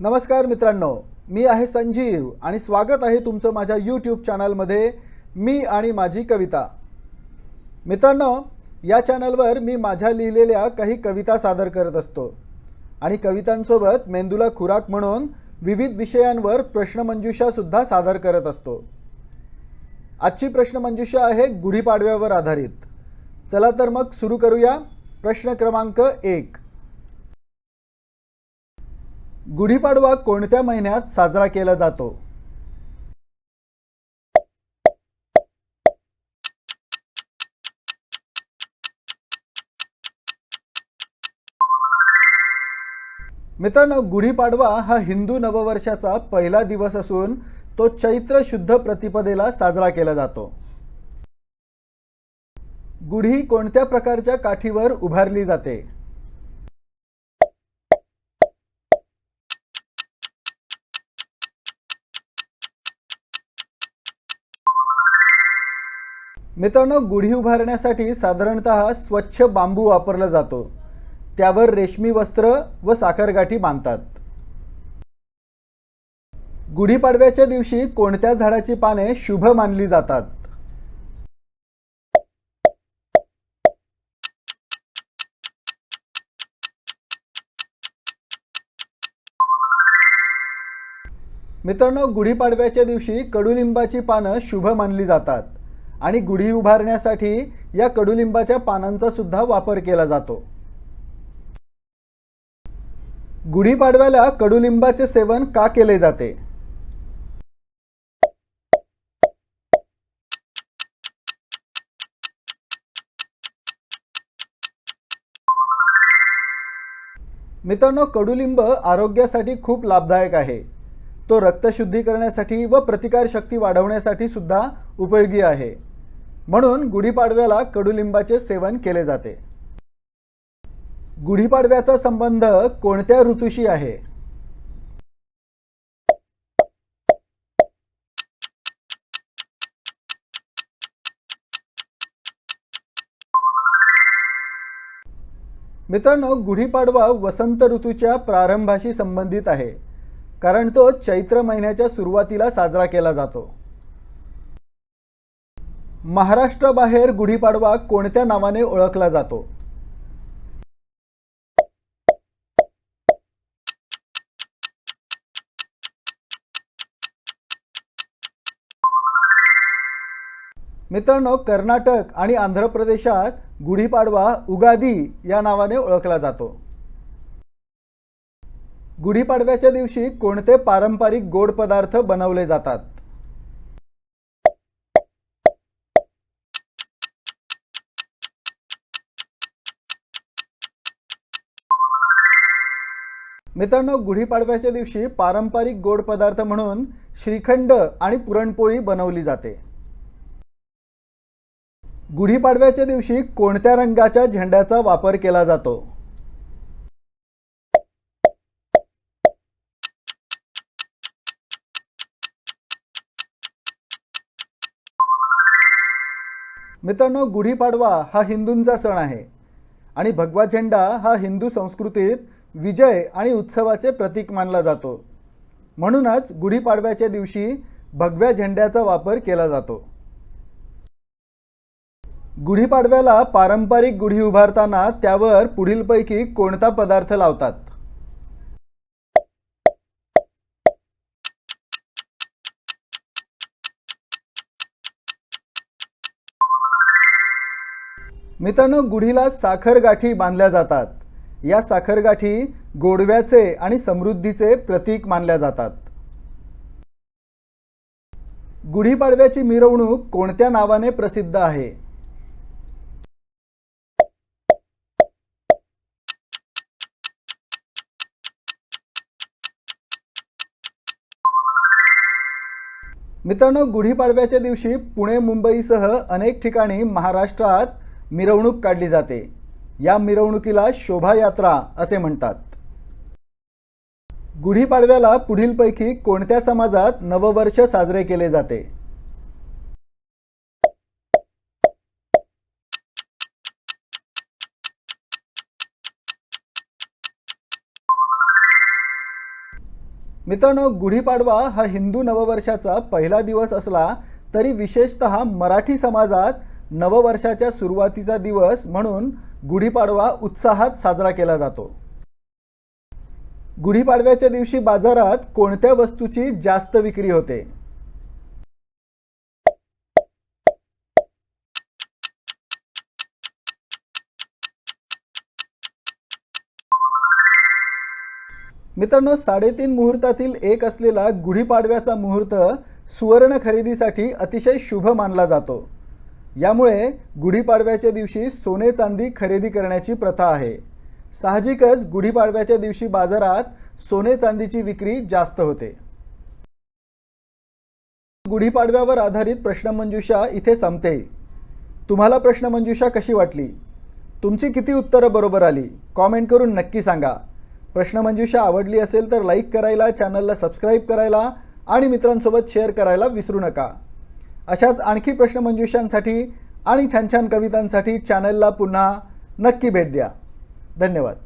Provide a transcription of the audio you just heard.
नमस्कार मित्रांनो मी आहे संजीव आणि स्वागत आहे तुमचं माझ्या यूट्यूब चॅनलमध्ये मी आणि माझी कविता. मित्रांनो या चॅनलवर मी माझ्या लिहिलेल्या काही कविता सादर करत असतो. आणि कवितांसोबत मेंदूला खुराक म्हणून विविध विषयांवर प्रश्नमंजुषासुद्धा सादर करत असतो. आजची प्रश्नमंजुषा आहे गुढीपाडव्यावर आधारित. चला तर मग सुरू करूया. प्रश्न क्रमांक एक. गुढीपाडवा कोणत्या महिन्यात साजरा केला जातो? मित्रांनो गुढीपाडवा हा हिंदू नववर्षाचा पहिला दिवस असून तो चैत्र शुद्ध प्रतिपदेला साजरा केला जातो. गुढी कोणत्या प्रकारच्या काठीवर उभारली जाते? मित्रांनो गुढी उभारण्यासाठी साधारणतः स्वच्छ बांबू वापरला जातो. त्यावर रेशमी वस्त्र व साखरगाठी बांधतात. गुढीपाडव्याच्या दिवशी कोणत्या झाडाची पाने शुभ मानली जातात? मित्रांनो गुढीपाडव्याच्या दिवशी कडुलिंबाची पानं शुभ मानली जातात. आणि गुढी उभारण्यासाठी या कडुलिंबाच्या पानांचा सुद्धा वापर केला जातो. गुढीपाडव्याला कडुलिंबाचे सेवन का केले जाते? मित्रांनो कडुलिंब आरोग्यासाठी खूप लाभदायक आहे. तो रक्तशुद्धी करण्यासाठी व प्रतिकारशक्ती वाढवण्यासाठी सुद्धा उपयोगी आहे. म्हणून गुढीपाडव्याला कडुलिंबाचे सेवन केले जाते. गुढीपाडव्याचा संबंध कोणत्या ऋतूशी आहे? मित्रांनो गुढीपाडवा वसंत ऋतूच्या प्रारंभाशी संबंधित आहे कारण तो चैत्र महिन्याच्या सुरुवातीला साजरा केला जातो. महाराष्ट्राबाहेर गुढीपाडवा कोणत्या नावाने ओळखला जातो? मित्रांनो कर्नाटक आणि आंध्र प्रदेशात गुढीपाडवा उगादी या नावाने ओळखला जातो. गुढीपाडव्याच्या दिवशी कोणते पारंपरिक गोड पदार्थ बनवले जातात? मित्रांनो गुढीपाडव्याच्या दिवशी पारंपरिक गोड पदार्थ म्हणून श्रीखंड आणि पुरणपोळी बनवली जाते. गुढीपाडव्याच्या दिवशी कोणत्या रंगाच्या झेंड्याचा वापर केला जातो? मित्रांनो गुढीपाडवा हा हिंदूंचा सण आहे आणि भगवा झेंडा हा हिंदू संस्कृतीत विजय आणि उत्सवाचे प्रतीक मानला जातो. म्हणूनच गुढीपाडव्याच्या दिवशी भगव्या झेंड्याचा वापर केला जातो. गुढीपाडव्याला पारंपरिक गुढी उभारताना त्यावर पुढीलपैकी कोणता पदार्थ लावतात? मित्रांनो गुढीला साखर गाठी बांधल्या जातात. या साखर गाठी गोडव्याचे आणि समृद्धीचे प्रतीक मानल्या जातात. गुढीपाडव्याची मिरवणूक कोणत्या नावाने प्रसिद्ध आहे? मित्रांनो गुढीपाडव्याच्या दिवशी पुणे मुंबईसह अनेक ठिकाणी महाराष्ट्रात मिरवणूक काढली जाते. या मिरवणुकीला शोभायात्रा असे म्हणतात. गुढीपाडव्याला पुढीलपैकी कोणत्या समाजात नववर्ष साजरे केले जाते? मित्रांनो गुढीपाडवा हा हिंदू नववर्षाचा पहिला दिवस असला तरी विशेषत मराठी समाजात नववर्षाच्या सुरुवातीचा दिवस म्हणून गुढीपाडवा उत्साहात साजरा केला जातो. गुढीपाडव्याच्या दिवशी बाजारात कोणत्या वस्तूची जास्त विक्री होते? मित्रांनो साडेतीन मुहूर्तातील एक असलेला गुढीपाडव्याचा मुहूर्त सुवर्ण खरेदीसाठी अतिशय शुभ मानला जातो. यामुळे गुढीपाडव्याच्या दिवशी सोने चांदी खरेदी करण्याची प्रथा आहे. साहजिकच गुढीपाडव्याच्या दिवशी बाजारात सोने चांदीची विक्री जास्त होते. गुढीपाडव्यावर आधारित प्रश्नमंजुषा इथे संपते. तुम्हाला प्रश्नमंजुषा कशी वाटली? तुमची किती उत्तरं बरोबर आली? कॉमेंट करून नक्की सांगा. प्रश्नमंजुषा आवडली असेल तर लाईक करायला चॅनलला सबस्क्राईब करायला आणि मित्रांसोबत शेअर करायला विसरू नका. अशाच आणखी प्रश्नमंजुषांसाठी आणि छान छान कवितांसाठी चॅनलला पुन्हा नक्की भेट द्या. धन्यवाद.